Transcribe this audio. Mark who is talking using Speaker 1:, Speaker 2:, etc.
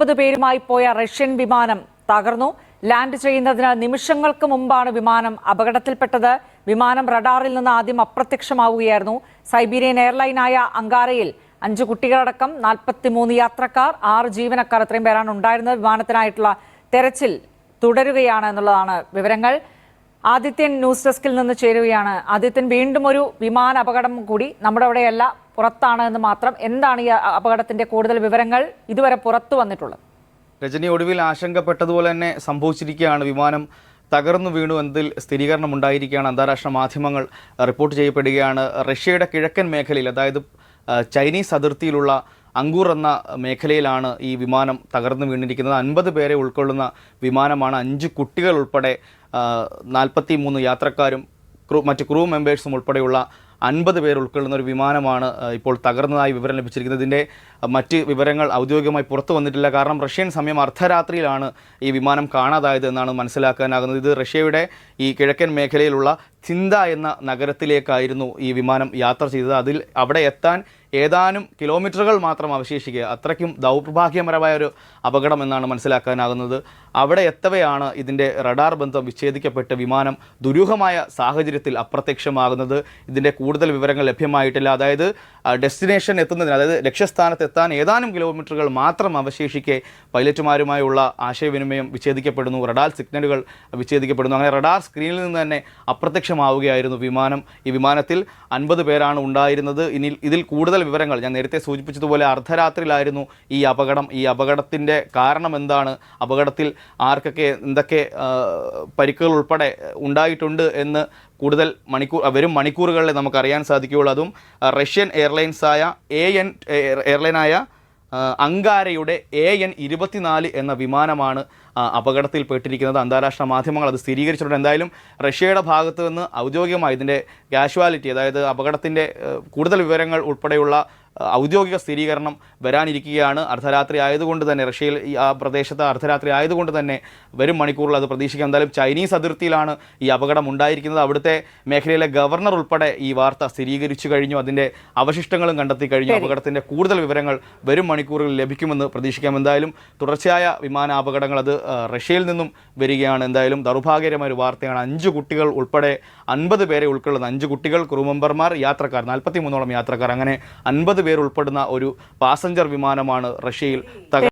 Speaker 1: അൻപത് പേരുമായി പോയ റഷ്യൻ വിമാനം തകർന്നു. ലാൻഡ് ചെയ്യുന്നതിന് നിമിഷങ്ങൾക്ക് മുമ്പാണ് വിമാനം അപകടത്തിൽപ്പെട്ടത്. വിമാനം റഡാറിൽ നിന്ന് ആദ്യം അപ്രത്യക്ഷമാവുകയായിരുന്നു. സൈബീരിയൻ എയർലൈനായ അങ്കാരയിൽ അഞ്ച് കുട്ടികളടക്കം നാൽപ്പത്തിമൂന്ന് യാത്രക്കാർ ആറ് ജീവനക്കാർ ഇത്രയും പേരാണ് ഉണ്ടായിരുന്നത്. വിമാനത്തിനായിട്ടുള്ള തെരച്ചിൽ തുടരുകയാണ് എന്നുള്ളതാണ് വിവരങ്ങൾ. ആദിത്യൻ ന്യൂസ് ഡെസ്കിൽ നിന്ന് ചേരുകയാണ്. ആദിത്യൻ വീണ്ടും ഒരു വിമാന അപകടം കൂടി നമ്മുടെ അവിടെയല്ല. പുറത്താണ് എന്ന് മാത്രം എന്താണ് ഈ അപകടത്തിന്റെ കൂടുതൽ വിവരങ്ങൾ ഇതുവരെ പുറത്തു വന്നിട്ടുള്ളത്?
Speaker 2: രജനി ഒടുവിൽ ആശങ്കപ്പെട്ടതുപോലെ തന്നെ സംഭവിച്ചിരിക്കുകയാണ്. വിമാനം തകർന്നു വീണു എന്നതിൽ സ്ഥിരീകരണം ഉണ്ടായിരിക്കുകയാണ് അന്താരാഷ്ട്ര മാധ്യമങ്ങൾ റിപ്പോർട്ട് ചെയ്യപ്പെടുകയാണ്. റഷ്യയുടെ കിഴക്കൻ മേഖലയിൽ അതായത് ചൈനീസ് അതിർത്തിയിലുള്ള അങ്കൂർ എന്ന മേഖലയിലാണ് ഈ വിമാനം തകർന്നു വീണിരിക്കുന്നത്. അൻപത് പേരെ ഉൾക്കൊള്ളുന്ന വിമാനമാണ്. അഞ്ച് കുട്ടികൾ ഉൾപ്പെടെ നാൽപ്പത്തി മൂന്ന് യാത്രക്കാരും ക്രൂ മറ്റ് ക്രൂ മെമ്പേഴ്സും ഉൾപ്പെടെയുള്ള അൻപത് പേർ ഉൾക്കൊള്ളുന്ന ഒരു വിമാനമാണ് ഇപ്പോൾ തകർന്നതായി വിവരം ലഭിച്ചിരിക്കുന്നത്. ഇതിന്റെ മറ്റ് വിവരങ്ങൾ ഔദ്യോഗികമായി പുറത്തു വന്നിട്ടില്ല. കാരണം റഷ്യൻ സമയം അർദ്ധരാത്രിയിലാണ് ഈ വിമാനം കാണാതായത് എന്നാണ് മനസ്സിലാക്കാനാകുന്നത്. ഇത് റഷ്യയുടെ ഈ കിഴക്കൻ മേഖലയിലുള്ള ചിന്ത എന്ന നഗരത്തിലേക്കായിരുന്നു ഈ വിമാനം യാത്ര ചെയ്തത്. അതിൽ അവിടെ എത്താൻ ഏതാനും കിലോമീറ്ററുകൾ മാത്രം അവശേഷിക്കുക. അത്രയ്ക്കും ദൗർഭാഗ്യപരമായ ഒരു അപകടം എന്നാണ് മനസ്സിലാക്കാനാകുന്നത്. അവിടെ എത്തവെയാണ് ഇതിന്റെ റഡാർ ബന്ധം വിച്ഛേദിക്കപ്പെട്ട് വിമാനം ദുരൂഹമായ സാഹചര്യത്തിൽ അപ്രത്യക്ഷമാകുന്നത്. ഇതിന്റെ കൂടുതൽ വിവരങ്ങൾ ലഭ്യമായിട്ടില്ല. അതായത് ഡെസ്റ്റിനേഷൻ എത്തുന്നതിന് അതായത് ലക്ഷ്യസ്ഥാനത്ത് എത്താൻ ഏതാനും കിലോമീറ്ററുകൾ മാത്രം അവശേഷിക്കെ പൈലറ്റുമാരുമായുള്ള ആശയവിനിമയം വിച്ഛേദിക്കപ്പെടുന്നു. റഡാർ സിഗ്നലുകൾ വിച്ഛേദിക്കപ്പെടുന്നു. അങ്ങനെ റഡാർ സ്ക്രീനിൽ നിന്ന് തന്നെ അപ്രത്യക്ഷമാവുകയായിരുന്നു വിമാനം. ഈ വിമാനത്തിൽ അൻപത് പേരാണ് ഉണ്ടായിരുന്നത്. ഇനി ഇതിൽ കൂടുതൽ വിവരങ്ങൾ ഞാൻ നേരത്തെ സൂചിപ്പിച്ചതുപോലെ അർദ്ധരാത്രിയിലായിരുന്നു ഈ അപകടം. ഈ അപകടത്തിന്റെ കാരണം എന്താണ്? അപകടത്തിൽ ആർക്കൊക്കെ എന്തൊക്കെ പരിക്കുകൾ ഉൾപ്പെടെ ഉണ്ടായിട്ടുണ്ട് എന്ന് കൂടുതൽ മണിക്കൂർ വരും മണിക്കൂറുകളിൽ നമുക്കറിയാൻ സാധിക്കുകയുള്ളൂ. അതും റഷ്യൻ എയർലൈൻസായ എ എൻ എയർലൈനായ അങ്കാരയുടെ എ എൻ ഇരുപത്തിനാല് എന്ന വിമാനമാണ് അപകടത്തിൽപ്പെട്ടിരിക്കുന്നത് അന്താരാഷ്ട്ര മാധ്യമങ്ങൾ അത് സ്ഥിരീകരിച്ചിട്ടുണ്ട്. എന്തായാലും റഷ്യയുടെ ഭാഗത്തു നിന്ന് ഔദ്യോഗികമായി ഇതിന്റെ കാഷ്വാലിറ്റി അതായത് അപകടത്തിന്റെ കൂടുതൽ വിവരങ്ങൾ ഉൾപ്പെടെയുള്ള ഔദ്യോഗിക സ്ഥിരീകരണം വരാനിരിക്കുകയാണ്. അർദ്ധരാത്രി ആയതുകൊണ്ട് തന്നെ റഷ്യയിൽ ഈ ആ പ്രദേശത്ത് അർദ്ധരാത്രി ആയതുകൊണ്ട് തന്നെ വരും മണിക്കൂറിൽ അത് പ്രതീക്ഷിക്കാം. എന്തായാലും ചൈനീസ് അതിർത്തിയിലാണ് ഈ അപകടം ഉണ്ടായിരിക്കുന്നത്. അവിടുത്തെ മേഖലയിലെ ഗവർണർ ഉൾപ്പെടെ ഈ വാർത്ത സ്ഥിരീകരിച്ചു കഴിഞ്ഞു. അതിന്റെ അവശിഷ്ടങ്ങളും കണ്ടെത്തി കഴിഞ്ഞു. അപകടത്തിന്റെ കൂടുതൽ വിവരങ്ങൾ വരും മണിക്കൂറുകളിൽ ലഭിക്കുമെന്ന് പ്രതീക്ഷിക്കാം. എന്തായാലും തുടർച്ചയായ വിമാനാപകടങ്ങൾ അത് റഷ്യയിൽ നിന്നും വരികയാണ്. എന്തായാലും ദൗർഭാഗ്യകരമായ ഒരു വാർത്തയാണ്. അഞ്ച് കുട്ടികൾ ഉൾപ്പെടെ അൻപത് പേരെ ഉൾക്കൊള്ളുന്ന അഞ്ച് കുട്ടികൾ ക്രൂ മെമ്പർമാർ യാത്രക്കാർ നാൽപ്പത്തി മൂന്നോളം യാത്രക്കാർ അങ്ങനെ അൻപത് പേർ ഉൾപ്പെടുന്ന ഒരു പാസഞ്ചർ വിമാനമാണ് റഷ്യയിൽ തകർ